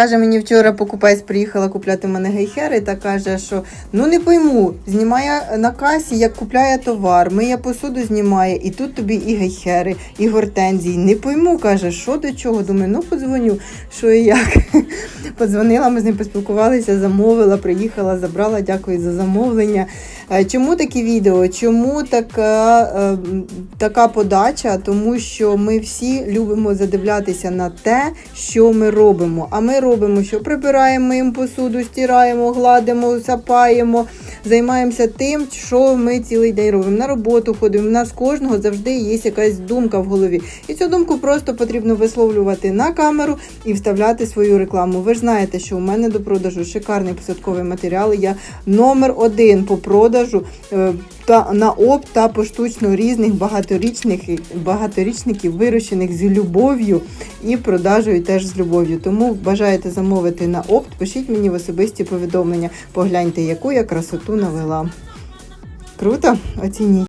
Каже, мені вчора покупець приїхала купляти в мене гейхери та каже, що ну не пойму, знімає на касі, як купляє товар, миє посуду знімає, і тут тобі і гейхери, і гортензії. Не пойму, каже, що до чого. Думаю, ну подзвоню, що і як. Подзвонила, ми з ним поспілкувалися, замовила, приїхала, забрала. Дякую за замовлення. Е, Чому такі відео? Чому така, е, така подача? Тому що ми всі любимо задивлятися на те, що ми робимо. А ми робимо, що прибираємо миємо посуду, стираємо, гладимо, сапаємо, займаємося тим, що ми цілий день робимо. На роботу ходимо. У нас кожного завжди є якась думка в голові. І цю думку просто потрібно висловлювати на камеру і вставляти свою рекламу. Ви ж знаєте, що у мене до продажу шикарний посадковий матеріал. Я номер один по продажу е, та на об та поштучно різних багаторічних багаторічників, вирощених з любов'ю і продажею теж з любов'ю. Тому бажаєте замовити на опт, пишіть мені в особисті повідомлення. Погляньте, яку я красоту навела. Круто? Оцініть.